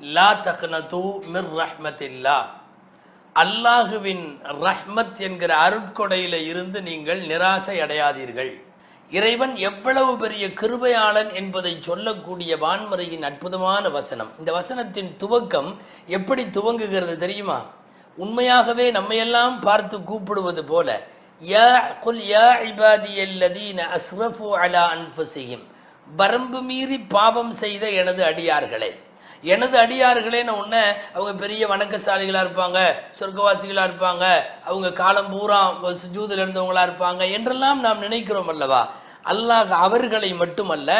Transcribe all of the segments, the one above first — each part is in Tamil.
லா தக்னது மிர் ரஹ்மத்தில்லா. அல்லாஹுவின் ரஹ்மத் என்கிற அருட்கொடையில இருந்து நீங்கள் நிராசை அடையாதீர்கள். இறைவன் எவ்வளவு பெரிய கிருபையாளன் என்பதை சொல்லக்கூடிய வான்முறையின் அற்புதமான வசனம். இந்த வசனத்தின் துவக்கம் எப்படி துவங்குகிறது தெரியுமா? உண்மையாகவே நம்மையெல்லாம் பார்த்து கூப்பிடுவது போல யா குல் யா இபாதியல்லதீன அஸ்ரஃபு அலா அன்ஃபுசிஹிம் வரம்பு மீறி பாவம் செய்த எனது அடியார்களே. எனது அடியார்களே நான் உன்ன அவங்க பெரிய வணக்கசாலிகளாக இருப்பாங்க சொர்க்கவாசிகளாக இருப்பாங்க அவங்க காலம் பூரா சுஜூதில் இருந்தவங்களா இருப்பாங்க என்றெல்லாம் நாம் நினைக்கிறோம் அல்லவா? அல்லாஹ் அவர்களை மட்டுமல்ல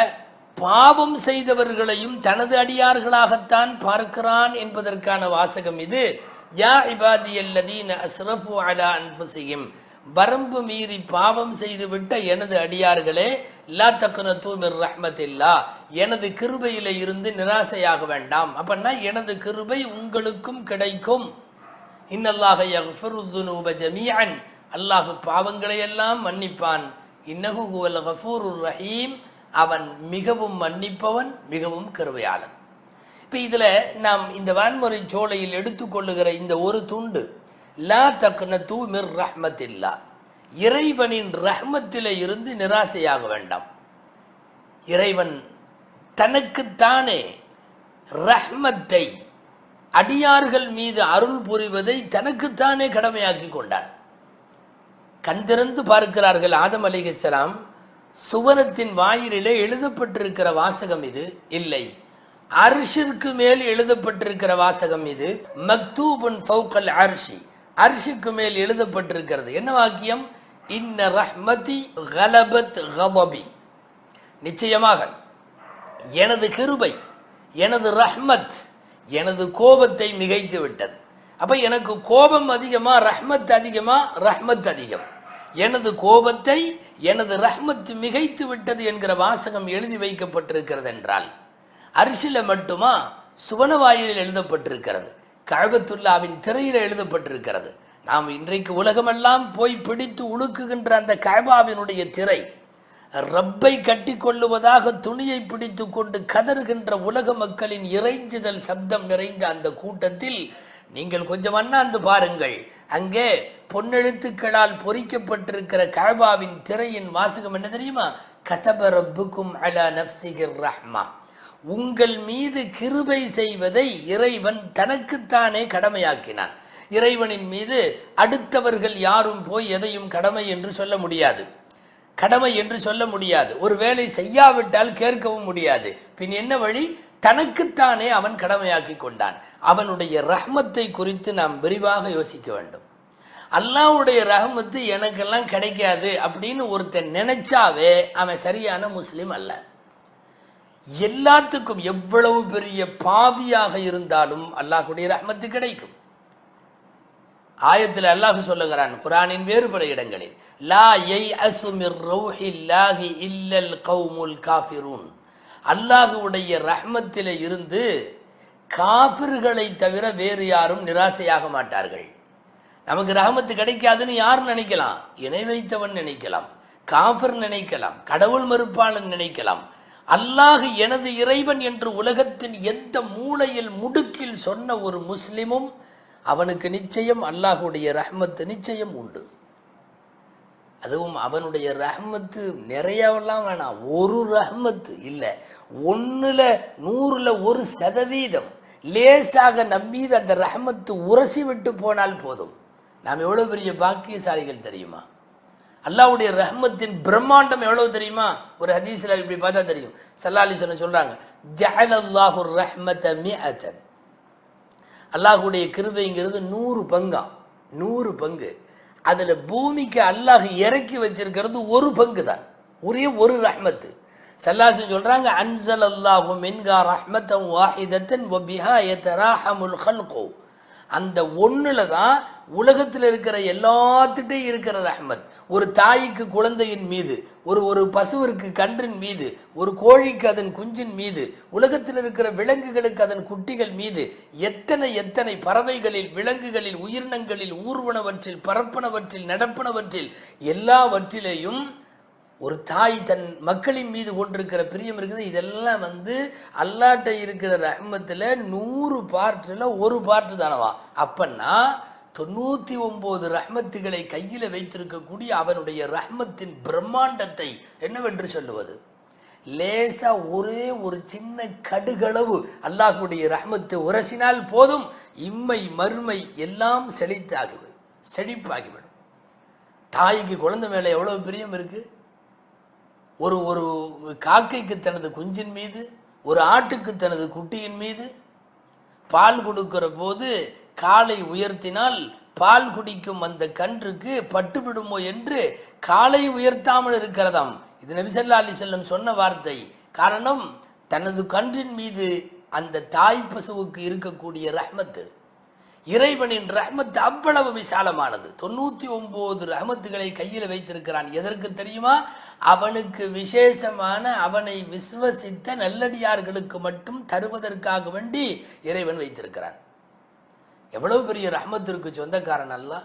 பாவம் செய்தவர்களையும் தனது அடியார்களாகத்தான் பார்க்கிறான் என்பதற்கான வாசகம் இது. யா இபாதியல்லதீன அஸ்ரஃபு அலா அன்புசியும் வரம்பு மீறி பாவம் செய்து விட்ட எனது அடியார்களே லா தக்குன தூமிர் ரஹ்மத்தில்லா. எனது கிருபையில இருந்து நிராசையாக வேண்டாம். அப்படின்னா எனது கிருபை உங்களுக்கும் கிடைக்கும். இன்னல்லாக யஃபிரு ஜமீஅன். அல்லாஹ் பாவங்களை எல்லாம் மன்னிப்பான். இன்னஹு ஹுவல் கஃபூருர் ரஹீம். அவன் மிகவும் மன்னிப்பவன் மிகவும் கிருபையாளன். இப்ப இதுல நாம் இந்த வான்முறை சோலையில் எடுத்துக்கொள்ளுகிற இந்த ஒரு துண்டு லா தக்னது மிர் ரஹ்மத்தில்லா. இறைவனின் ரஹ்மத்திலே இருந்து நிராசையாக வேண்டாம். இறைவன் தனக்குத்தானே ரஹ்மத்தை அடியார்கள் மீது அருள் புரிவதை தனக்குத்தானே கடமையாக்கி கொண்டார் கண் திறந்து பார்க்கிறார்கள் ஆதம் அலிகலாம் சுவனத்தின் வாயிலே எழுதப்பட்டிருக்கிற வாசகம் இது? இல்லை. அரிஷிற்கு மேல் எழுதப்பட்டிருக்கிற வாசகம் இது? மக்தூபுன் ஃபவுக்கல் அர்ஷி. அரிசிக்கு மேல் எழுதப்பட்டிருக்கிறது. என்ன வாக்கியம்? இன்ன ரஹ்மதி கலபத் கபபி நிச்சயமாக எனது கிருபை எனது ரஹ்மத் எனது கோபத்தை மிகைத்து விட்டது அப்போ எனக்கு கோபம் அதிகமா ரஹ்மத் அதிகமா ரஹ்மத் அதிகம். எனது கோபத்தை எனது ரஹ்மத் மிகைத்து விட்டது என்கிற வாசகம் எழுதி வைக்கப்பட்டிருக்கிறது என்றால் அரிசில மட்டுமா சுவனவாயிலில் எழுதப்பட்டிருக்கிறது. கழபத்துல்லாவின் திரையில் எழுதப்பட்டிருக்கிறது. நாம் இன்றைக்கு உலகமெல்லாம் போய் பிடித்து உழுக்குகின்ற அந்த கழபாவினுடைய திரை ரப்பை கட்டி கொள்ளுவதாக துணியை பிடித்து கொண்டு கதறுகின்ற உலக மக்களின் இறைஞ்சுதல் சப்தம் நிறைந்த அந்த கூட்டத்தில் நீங்கள் கொஞ்சம் அண்ணாந்து பாருங்கள். அங்கே பொன்னெழுத்துக்களால் பொறிக்கப்பட்டிருக்கிற கழபாவின் திரையின் வாசகம் என்ன தெரியுமா? கதப ரப்புக்கும் அலா நப்சிகர் ரஹ்மா. உங்கள் மீது கிருபை செய்வதை இறைவன் தனக்குத்தானே கடமையாக்கினான். இறைவனின் மீது அடுத்தவர்கள் யாரும் போய் எதையும் கடமை என்று சொல்ல முடியாது. கடமை என்று சொல்ல முடியாது. ஒரு வேலை செய்யாவிட்டால் கேட்கவும் முடியாது. பின் என்ன வழி? தனக்குத்தானே அவன் கடமையாக்கி கொண்டான். அவனுடைய ரஹ்மத்தை குறித்து நாம் விரிவாக யோசிக்க வேண்டும். அல்லாவுடைய ரஹமத்து எனக்கெல்லாம் கிடைக்காது அப்படின்னு ஒருத்தன் நினைச்சாவே அவன் சரியான முஸ்லீம் அல்ல. எல்லாத்துக்கும் எவ்வளவு பெரிய பாவியாக இருந்தாலும் அல்லாஹுடைய ரஹமத்து கிடைக்கும். ஆயத்தில் அல்லாஹ் சொல்லுகிறான் குரானின் வேறுபட இடங்களில் லா எய் அசுமிர் ரௌஹில்லாஹி இல்லல் கௌமுல் காஃபிரூன். அல்லாஹுடைய ரஹ்மத்திலே இருந்து காபிர்களை தவிர வேறு யாரும் நிராசையாக மாட்டார்கள். நமக்கு ரஹமத்து கிடைக்காதுன்னு யார் நினைக்கலாம்? இணை வைத்தவன் நினைக்கலாம் காஃபிர் நினைக்கலாம் கடவுள் மறுப்பாளன் நினைக்கலாம் அல்லாஹ் எனது இறைவன் என்று உலகத்தின் எந்த மூலையில் முடுக்கில் சொன்ன ஒரு முஸ்லிமும் அவனுக்கு நிச்சயம் அல்லாஹுடைய ரஹ்மத்து நிச்சயம் உண்டு. அதுவும் அவனுடைய ரஹ்மத்து நிறையவெல்லாம் வேணாம். ஒரு ரஹ்மத்து இல்லை. ஒன்றுல நூறுல ஒரு சதவீதம் லேசாக நம்மீது அந்த ரஹ்மத்து உரசி விட்டு போனால் போதும். நாம் எவ்வளோ பெரிய பாக்கியசாலிகள் தெரியுமா? அல்லாவுடைய ரஹ்மத்தின் பிரம்மாண்டம் எவ்வளவு தெரியுமா? ஒரு ஹதீஸ்ல இப்படி பார்த்தா தெரியும். சல்லாலி சொன்ன சொல்றாங்க ஜஅலல்லாஹு ரஹ்மத மிஅதன். அல்லாஹுடைய கிருபைங்கிறது நூறு பங்கா நூறு பங்கு. அதில் பூமிக்கு அல்லாஹ் இறக்கி வச்சிருக்கிறது ஒரு பங்கு தான். ஒரே ஒரு ரஹ்மத்து. சல்லாசி சொல்றாங்க அன்சல் அல்லாஹு மின்கா ரஹ்மத்தம் வாஹிதத்தன் வபிஹா எத்தராஹமுல் ஹல்கோ அந்த ஒன்றுல தான் உலகத்தில் இருக்கிற எல்லாத்துட்டையும் இருக்கிற ரஹ்மத். ஒரு தாய்க்கு குழந்தையின் மீது ஒரு ஒரு பசுவிற்கு கன்றின் மீது ஒரு கோழிக்கு அதன் குஞ்சின் மீது உலகத்தில் இருக்கிற விலங்குகளுக்கு அதன் குட்டிகள் மீது எத்தனை எத்தனை பறவைகளில் விலங்குகளில் உயிரினங்களில் ஊர்வனவற்றில் பரப்பனவற்றில் நடப்பனவற்றில் எல்லாவற்றிலேயும் ஒரு தாய் தன் மக்களின் மீது கொண்டிருக்கிற பிரியம் இருக்குது. இதெல்லாம் வந்து அல்லாட்ட இருக்கிற ரஹ்மத்தில் நூறு பார்ட்டில் ஒரு பார்ட்டு தானவா? அப்பன்னா தொண்ணூற்றி ஒம்பது ரஹ்மத்துகளை கையில் வைத்திருக்கக்கூடிய அவனுடைய ரஹ்மத்தின் பிரம்மாண்டத்தை என்னவென்று சொல்லுவது? லேசா ஒரே ஒரு சின்ன கடுகளவு அல்லாஹுடைய ரஹ்மத்தை உரசினால் போதும் இம்மை மறுமை எல்லாம் செழித்தாகிவிடும் செழிப்பாகிவிடும். தாய்க்கு குழந்தை மேலே எவ்வளவு பிரியம் இருக்குது ஒரு ஒரு காக்கைக்கு தனது குஞ்சின் மீது ஒரு ஆட்டுக்கு தனது குட்டியின் மீது பால் கொடுக்கிற போது காலை உயர்த்தினால் பால் குடிக்கும் அந்த கன்றுக்கு பட்டு விடுமோ என்று காலை உயர்த்தாமல் இருக்கிறதாம். இது நபிசல்லா அலி செல்லம் சொன்ன வார்த்தை. காரணம் தனது கன்றின் மீது அந்த தாய் பசுவுக்கு இருக்கக்கூடிய ரஹ்மத்து. இறைவனின் ரஹ்மத் அவ்வளவு விசாலமானது. தொண்ணூத்தி ஒன்பது ரஹமத்துகளை கையில் வைத்திருக்கிறான். எதற்கு தெரியுமா? அவனுக்கு விசேஷமான அவனை விசுவசித்த நல்லடியார்களுக்கு மட்டும் தருவதற்காக வேண்டி இறைவன் வைத்திருக்கிறான். எவ்வளவு பெரிய ரஹமத்திற்கு சொந்தக்காரன் அல்ல.